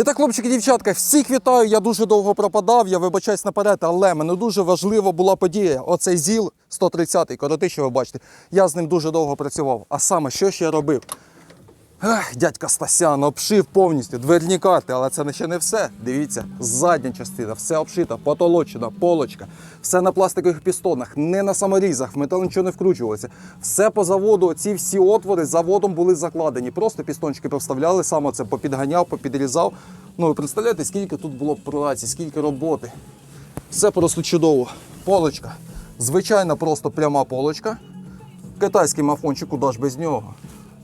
І так, хлопчики, дівчатка, всіх вітаю. Я дуже довго пропадав, я вибачаюсь наперед, але мене дуже важлива була подія. Оцей ЗІЛ 130-й, коротий, що ви бачите. Я з ним дуже довго працював. А саме, що ж я робив? Ех, дядька Стасян обшив повністю дверні карти, але це ще не все. Дивіться, задня частина, все обшита, потолочена, полочка, все на пластикових пістонах, не на саморізах, в метал нічого не вкручувалося. Все по заводу, ці всі отвори заводом були закладені. Просто пістончики повставляли, саме це попідганяв, попідрізав. Ну, ви представляєте, скільки тут було праці, скільки роботи. Все просто чудово. Полочка. Звичайна просто пряма полочка. Китайський мафончик, куди ж без нього.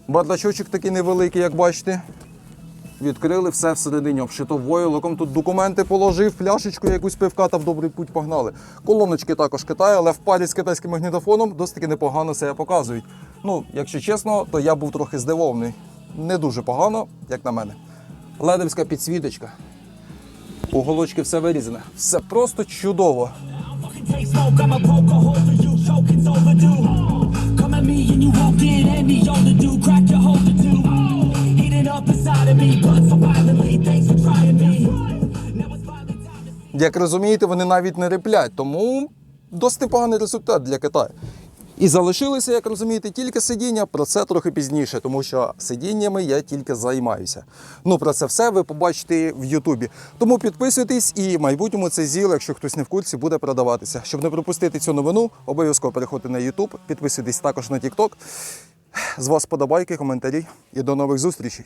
Бардачочок такий невеликий, як бачите. Відкрили все всередині, обшито войлоком. Тут документи положив, пляшечку якусь пивка та в добрий путь погнали. Колоночки також Китаю, але в парі з китайським магнітофоном досить таки непогано себе показують. Ну, якщо чесно, то я був трохи здивований. Не дуже погано, як на мене. Ледовська підсвіточка. Уголочки все вирізане. Все просто чудово. Як розумієте, вони навіть не реплять, тому досить непоганий результат для Китаю. І залишилося, як розумієте, тільки сидіння. Про це трохи пізніше, тому що сидіннями я тільки займаюся. Ну про це все ви побачите в Ютубі. Тому підписуйтесь і в майбутньому цей зіл, якщо хтось не в курсі, буде продаватися. Щоб не пропустити цю новину, обов'язково переходьте на Ютуб, підписуйтесь також на TikTok. З вас подобайки, коментарі і до нових зустрічей.